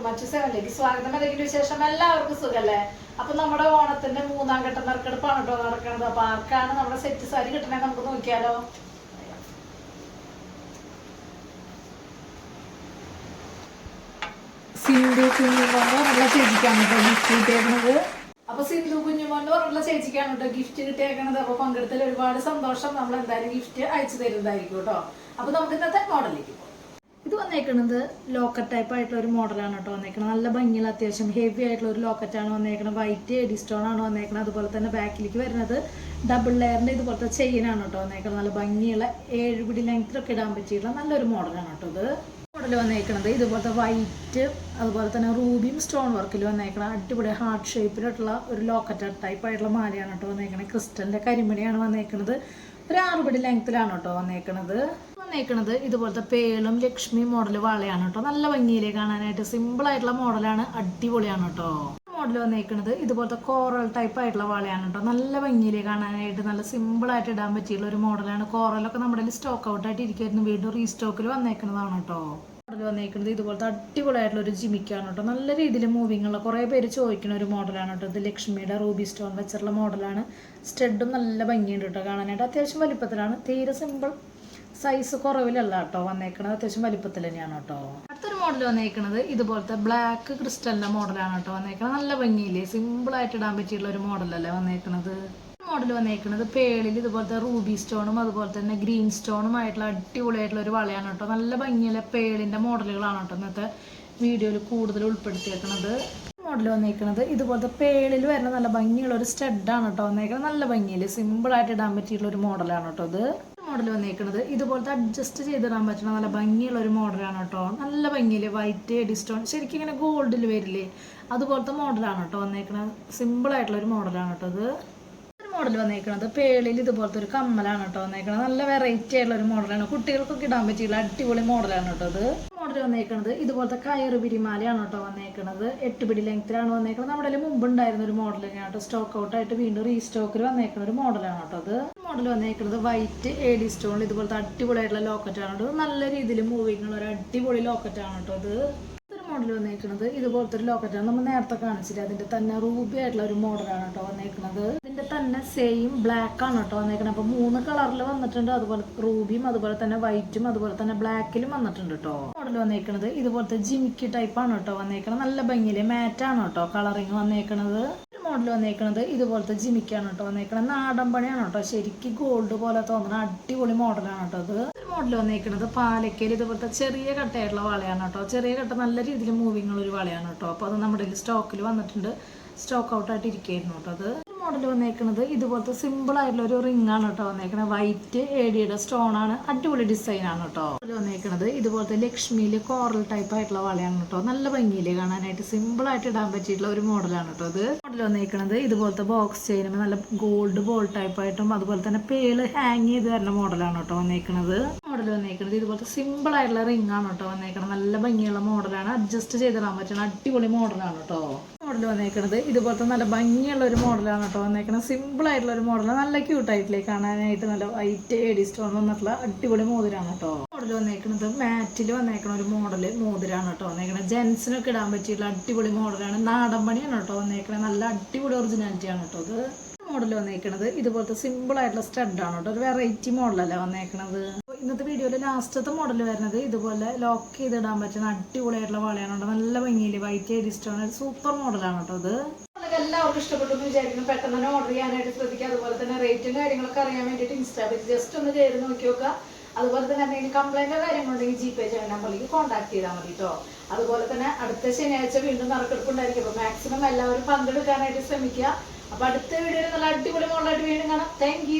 എല്ലാവർക്കും മറ്റു സെവനിലേക്ക് സ്വാഗതം. എന്തെങ്കിലും വിശേഷം എല്ലാവർക്കും സുഖല്ലേ? അപ്പൊ നമ്മുടെ ഓണത്തിന്റെ മൂന്നാം ഘട്ടം നറുക്കെടുപ്പാണ് കേട്ടോ നടക്കുന്നത്. അപ്പൊ ആർക്കാണ് നമ്മുടെ സെറ്റ് സാരി കിട്ടണേ നമുക്ക് നോക്കിയാലോ? സിന്ധു കുഞ്ഞുമോൻ പറഞ്ഞ ചേച്ചിക്കാണ് കേട്ടോ ഗിഫ്റ്റ് അപ്പൊ സിന്ധു കുഞ്ഞുമോൻ പറഞ്ഞ ചേച്ചിക്കാണ് കേട്ടോ ഗിഫ്റ്റ് കിട്ടിയേക്കണത്. അപ്പൊ പങ്കെടുത്തതിൽ ഒരുപാട് സന്തോഷം. നമ്മൾ എന്തായാലും ഗിഫ്റ്റ് അയച്ചു തരുന്നതായിരിക്കും കേട്ടോ അപ്പൊ നമുക്ക് ഇന്നത്തെ മോഡലിലേക്ക് പോകാം ഇത് വന്നേക്കണത് ലോക്കറ്റ് ടൈപ്പ് ആയിട്ടുള്ള ഒരു മോഡലാണ് കേട്ടോ വന്നേക്കുന്നത് നല്ല ഭംഗിയിൽ അത്യാവശ്യം ഹെവി ആയിട്ടുള്ള ഒരു ലോക്കറ്റ് ആണ് വന്നേക്കുന്നത് വൈറ്റ് എഡി സ്റ്റോൺ ആണ് വന്നേക്കുന്നത് അതുപോലെ തന്നെ ബാക്കിലേക്ക് വരുന്നത് ഡബിൾ ലെയറിന്റെ ഇതുപോലത്തെ ചെയിനാണ് കേട്ടോ വന്നേക്കുന്നത് നല്ല ഭംഗിയുള്ള ഏഴ് ലെങ്ത്തിലൊക്കെ ഇടാൻ പറ്റിയിട്ടുള്ള നല്ലൊരു മോഡലാണ് കേട്ടോ ഇത്. മോഡൽ വന്നേക്കുന്നത് ഇതുപോലത്തെ വൈറ്റ് അതുപോലെ തന്നെ റൂബിയും സ്റ്റോൺ വർക്കിൽ വന്നേക്കുന്ന അടിപൊളി ഹാർട്ട് ഷേപ്പിലുള്ള ഒരു ലോക്കറ്റ് ടൈപ്പ് ആയിട്ടുള്ള മാലയാണ് കേട്ടോ വന്നേക്കുന്നത് ക്രിസ്റ്റലിന്റെ കരിമണിയാണ് വന്നേക്കുന്നത് ഒരു ആറുപടി ലെങ്ത്തിലാണ് കേട്ടോ വന്നേക്കണത്. വന്നേക്കണത് ഇതുപോലത്തെ പേളും ലക്ഷ്മി മോഡൽ വളയാണ് കേട്ടോ. നല്ല ഭംഗിയിലേ കാണാനായിട്ട് സിമ്പിൾ ആയിട്ടുള്ള മോഡലാണ് അടിപൊളിയാണ് കേട്ടോ. മോഡൽ വന്നേക്കുന്നത് ഇതുപോലത്തെ കോറൽ ടൈപ്പ് ആയിട്ടുള്ള വളയാണ് കേട്ടോ. നല്ല ഭംഗിയിലേ കാണാനായിട്ട് നല്ല സിമ്പിൾ ആയിട്ട് ഇടാൻ പറ്റിയുള്ള ഒരു മോഡലാണ് കോറലൊക്കെ നമ്മുടെ സ്റ്റോക്ക് ഔട്ട് ആയിട്ട് ഇരിക്കുന്നു വീണ്ടും റീസ്റ്റോക്കിൽ വന്നേക്കുന്നതാണ് കേട്ടോ. മോഡൽ വന്നേക്കുന്നത് ഇതുപോലത്തെ അടിപൊളിയായിട്ടുള്ള ഒരു ജിമിക്കാണ് കേട്ടോ. നല്ല രീതിയിൽ മൂവിങ് ഉള്ള കുറേ പേര് ചോദിക്കുന്ന ഒരു മോഡലാണ് കേട്ടോ. ഇത് ലക്ഷ്മിയുടെ റൂബി സ്റ്റോൺ വെച്ചിട്ടുള്ള മോഡലാണ് സ്റ്റെഡും നല്ല ഭംഗിയുണ്ട് കേട്ടോ കാണാനായിട്ട്. അത്യാവശ്യം വലിപ്പത്തിലാണ്. തീരെ സിമ്പിൾ സൈസ് കുറവിലല്ല കേട്ടോ വന്നേക്കണത്. അത്യാവശ്യം വലിപ്പത്തിൽ തന്നെയാണ് കേട്ടോ. അടുത്തൊരു മോഡൽ വന്നേക്കണത് ഇതുപോലത്തെ ബ്ലാക്ക് ക്രിസ്റ്റലിന്റെ മോഡലാണ് കേട്ടോ വന്നേക്കണത്. നല്ല ഭംഗിയില്ലേ? സിമ്പിൾ ആയിട്ട് ഇടാൻ പറ്റിയുള്ള ഒരു മോഡലല്ലേ വന്നേക്കണത്? മോഡൽ വന്നേക്കുന്നത് പേളിൽ ഇതുപോലത്തെ റൂബി സ്റ്റോണും അതുപോലെ തന്നെ ഗ്രീൻ സ്റ്റോണും ആയിട്ടുള്ള അടിപൊളിയായിട്ടുള്ള ഒരു വളയാണ് കേട്ടോ. നല്ല ഭംഗിയുള്ള പേളിന്റെ മോഡലുകളാണ് കേട്ടോ ഇന്നത്തെ വീഡിയോയിൽ കൂടുതൽ ഉൾപ്പെടുത്തിയേക്കുന്നത് മോഡൽ വന്നേക്കുന്നത് ഇതുപോലത്തെ പേളിൽ വരുന്ന നല്ല ഭംഗിയുള്ള ഒരു സ്റ്റഡാണ് കേട്ടോ വന്നേക്കുന്നത് നല്ല ഭംഗിയിൽ സിമ്പിൾ ആയിട്ട് ഇടാൻ പറ്റിയിട്ടുള്ള ഒരു മോഡലാണ് കേട്ടോ ഇത്. മോഡൽ വന്നേക്കുന്നത് ഇതുപോലത്തെ അഡ്ജസ്റ്റ് ചെയ്തിടാൻ പറ്റുന്ന നല്ല ഭംഗിയുള്ള ഒരു മോഡലാണ് കേട്ടോ. നല്ല ഭംഗിയിൽ വൈറ്റ് എഡിസ്റ്റോൺ ശരിക്കും ഇങ്ങനെ ഗോൾഡിൽ വരില്ലേ അതുപോലത്തെ മോഡലാണ് കേട്ടോ വന്നേക്കുന്നത് സിമ്പിൾ ആയിട്ടുള്ള ഒരു മോഡലാണ് കേട്ടോ ഇത്. മോഡൽ വന്നേക്കുന്നത് പേളിൽ ഇതുപോലത്തെ ഒരു കമ്മലാണ് കേട്ടോ വന്നേക്കുന്നത് നല്ല വെറൈറ്റി ആയിട്ടുള്ള ഒരു മോഡലാണ് കുട്ടികൾക്കൊക്കെ ഇടാൻ പറ്റിയുള്ള അടിപൊളി മോഡലാണ് കേട്ടോ ഇത്. മോഡൽ വന്നേക്കുന്നത് ഇതുപോലത്തെ കയറ് പിരിമാലയാണ് കേട്ടോ വന്നേക്കുന്നത് എട്ട് പിടി ലെങ്ത്തിലാണ് വന്നേക്കുന്നത് നമ്മുടെ മുമ്പ് ഉണ്ടായിരുന്ന ഒരു തന്നെയാണ് കേട്ടോ. സ്റ്റോക്ക് ഔട്ട് ആയിട്ട് വീണ്ടും റീസ്റ്റോക്കിൽ വന്നേക്കുന്ന ഒരു മോഡലാണ് കേട്ടോ അത് മോഡൽ വന്നിരിക്കുന്നത് വൈറ്റ് എ ഡി സ്റ്റോണിൽ ഇതുപോലത്തെ അടിപൊളിയായിട്ടുള്ള ലോക്കറ്റ് ആണ് കേട്ടോ. നല്ല രീതിയിൽ മൂവിങ് ഉള്ള ഒരു അടിപൊളി ലോക്കറ്റ് ആണ് കേട്ടോ അത് ഒരു മോഡൽ വന്നേക്കുന്നത് ഇതുപോലത്തെ ഒരു ലോക്കറ്റാണ് നമ്മൾ നേരത്തെ കാണിച്ചിട്ട് അതിന്റെ തന്നെ റൂബി ആയിട്ടുള്ള ഒരു മോഡലാണ് കേട്ടോ വന്നേക്കുന്നത്. ഇതിന്റെ തന്നെ സെയിം ബ്ലാക്ക് ആണ് കേട്ടോ വന്നേക്കുന്നത്. അപ്പൊ മൂന്ന് കളറിൽ വന്നിട്ടുണ്ട്. അതുപോലെ റൂബിയും അതുപോലെ തന്നെ വൈറ്റും അതുപോലെ തന്നെ ബ്ലാക്കിലും വന്നിട്ടുണ്ട് കേട്ടോ. മോഡൽ വന്നേക്കുന്നത് ഇതുപോലത്തെ ജിമിക്കി ടൈപ്പ് ആണ് കേട്ടോ വന്നേക്കുന്നത്. നല്ല ഭംഗിയിലെ മാറ്റാണ് കേട്ടോ കളറിങ് വന്നേക്കുന്നത്. മോഡൽ വന്നേക്കുന്നത് ഇതുപോലത്തെ ജിമിക്കാണ് കേട്ടോ വന്നേക്കുന്നത് നാടൻ പണിയാണ് കേട്ടോ. ശരിക്കും ഗോൾഡ് പോലെ തോന്നുന്ന അടിപൊളി മോഡലാണ് കേട്ടോ അത്. മോഡൽ വന്നേക്കുന്നത് പാലക്കയിൽ ഇതുപോലത്തെ ചെറിയ കട്ടയായിട്ടുള്ള വളയാണ് കേട്ടോ. ചെറിയ കട്ട നല്ല രീതിയിൽ മൂവിങ്ങുള്ള ഒരു വളയാണ് കേട്ടോ. അപ്പോൾ അത് നമ്മുടെ സ്റ്റോക്കിൽ വന്നിട്ടുണ്ട്. സ്റ്റോക്ക് ഔട്ട് ആയിട്ട് ഇരിക്കുകയായിരുന്നു കേട്ടോ അത്. മോഡൽ വന്നേക്കുന്നത് ഇതുപോലത്തെ സിമ്പിൾ ആയിട്ടുള്ള ഒരു റിംഗ് ആണ് കേട്ടോ വന്നേക്കുന്നത് വൈറ്റ് ഏടിയുടെ സ്റ്റോൺ ആണ്. അടിപൊളി ഡിസൈൻ ആണ് കേട്ടോ. മോഡൽ വന്നേക്കുന്നത് ഇതുപോലത്തെ ലക്ഷ്മിയിൽ കോറൽ ടൈപ്പ് ആയിട്ടുള്ള വളയാണ് കേട്ടോ. നല്ല ഭംഗിയിൽ കാണാനായിട്ട് സിമ്പിൾ ആയിട്ട് ഇടാൻ പറ്റിയിട്ടുള്ള ഒരു മോഡലാണ് കേട്ടോ ഇത്. മോഡൽ വന്നേക്കുന്നത് ഇതുപോലത്തെ ബോക്സ് ചെയിനും നല്ല ഗോൾഡ് ബോൾ ടൈപ്പ് ആയിട്ടും അതുപോലെ തന്നെ പേൾ ഹാങ് ചെയ്ത് വരുന്ന മോഡലാണ് കേട്ടോ വന്നേക്കുന്നത് മോഡൽ വന്നേക്കുന്നത് ഇതുപോലത്തെ സിമ്പിൾ ആയിട്ടുള്ള റിംഗ് ആണ് കേട്ടോ വന്നേക്കുന്നത് നല്ല ഭംഗിയുള്ള മോഡലാണ് അഡ്ജസ്റ്റ് ചെയ്തിടാൻ പറ്റുന്ന അടിപൊളി മോഡലാണ് കേട്ടോ. മോഡൽ വന്നേക്കുന്നത് ഇതുപോലത്തെ നല്ല ഭംഗിയുള്ള ഒരു മോഡലാണ് കേട്ടോ വന്നേക്കുന്നത് സിമ്പിൾ ആയിട്ടുള്ള ഒരു മോഡലാണ് നല്ല ക്യൂട്ട് ആയിട്ടില്ലേ കാണാനായിട്ട്. നല്ല വൈറ്റ് എഡി സ്റ്റോൺ വന്നിട്ടുള്ള അടിപൊളി മോതിരാണ് കേട്ടോ. മോഡൽ വന്നേക്കുന്നത് മാറ്റിൽ വന്നേക്കണ ഒരു മോഡൽ മോതിരാണ് കേട്ടോ വന്നേക്കുന്നത് ജെൻസിനൊക്കെ ഇടാൻ പറ്റിയിട്ടുള്ള അടിപൊളി മോഡലാണ്. നാടൻ പണിയാണ് കേട്ടോ വന്നേക്കുന്നത് നല്ല അടിപൊളി ഒറിജിനാലിറ്റി ആണ് കേട്ടോ ഇത്. മോഡൽ വന്നേക്കണത് ഇതുപോലത്തെ സിമ്പിൾ ആയിട്ടുള്ള സ്റ്റഡ് ആണ് കേട്ടോ. ഒരു വെറൈറ്റി മോഡലല്ലേ വന്നേക്കണത്. അപ്പൊ ഇന്നത്തെ വീഡിയോയിലെ ലാസ്റ്റത്തെ മോഡൽ വരുന്നത് ഇതുപോലെ ലോക്ക് ചെയ്തിടാൻ പറ്റുന്ന അടിപൊളിയായിട്ടുള്ള വളയാണ് നല്ല ഭംഗിയിൽ വൈറ്റ് എരിസ്റ്റോൺ സ്റ്റോൺ സൂപ്പർ മോഡലാണ് കേട്ടോ അത് എല്ലാവർക്കും ഇഷ്ടപ്പെട്ടു എന്ന് വിചാരിക്കുന്നു. പെട്ടെന്ന് തന്നെ ഓർഡർ ചെയ്യാനായിട്ട് ശ്രദ്ധിക്കുക. അതുപോലെ തന്നെ റേറ്റും കാര്യങ്ങളൊക്കെ അറിയാൻ വേണ്ടിയിട്ട് ഇൻസ്റ്റാ പേജ് ജസ്റ്റ് ഒന്ന് ചെയ്ത് നോക്കി നോക്കുക. അതുപോലെ തന്നെ എന്തെങ്കിലും കംപ്ലൈന്റോ കാര്യങ്ങളുണ്ടെങ്കിൽ ജി പേ ചെയ്യുന്ന നമ്പറിലേക്ക് കോൺടാക്ട് ചെയ്താൽ മതി കേട്ടോ. അതുപോലെ തന്നെ അടുത്ത ശനിയാഴ്ച വീണ്ടും നറുക്കെടുപ്പുണ്ടായിരിക്കും അപ്പോൾ മാക്സിമം എല്ലാവരും പങ്കെടുക്കാനായിട്ട് ശ്രമിക്കുക. അപ്പൊ അടുത്ത വീഡിയോയിൽ നല്ല അടിപൊളി മോഡലായിട്ട് വീണ്ടും കാണാം. താങ്ക്